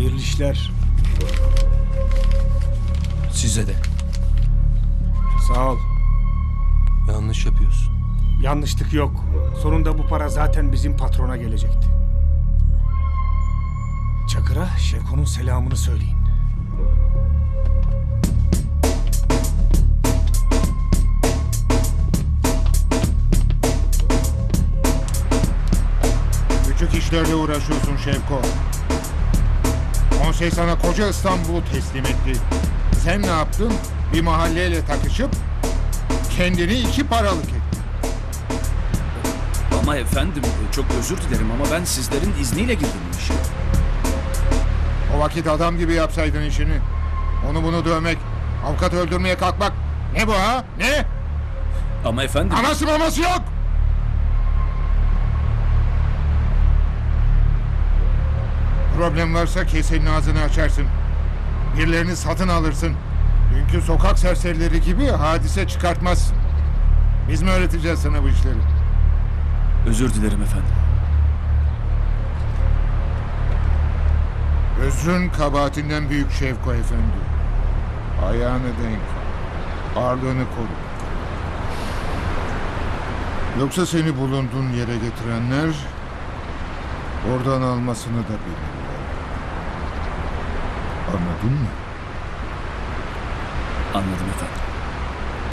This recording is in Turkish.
Hayırlı işler. Size de. Sağ ol. Yanlış yapıyorsun. Yanlışlık yok. Sonunda bu para zaten bizim patrona gelecekti. Çakır'a Şevko'nun selamını söyleyin. Küçük işlerle uğraşıyorsun Şevko. Konsey sana koca İstanbul'u teslim etti. Sen ne yaptın? Bir mahalleyle takışıp kendini iki paralık ettin. Ama efendim çok özür dilerim ama ben sizlerin izniyle girdim bu işe. O vakit adam gibi yapsaydın işini. Onu bunu dövmek, avukat öldürmeye kalkmak. Ne bu ha? Ne? Ama efendim... Anası maması yok. Problem varsa kesenin ağzını açarsın. Birilerini satın alırsın. Dünkü sokak serserileri gibi hadise çıkartmazsın. Biz mi öğreteceğiz sana bu işleri? Özür dilerim efendim. Özrün kabahatinden büyük Şevko Efendi. Ayağını denk al. Ağırlığını koru. Yoksa seni bulunduğun yere getirenler oradan almasını da bilirler. Anladın mı? Anladım efendim.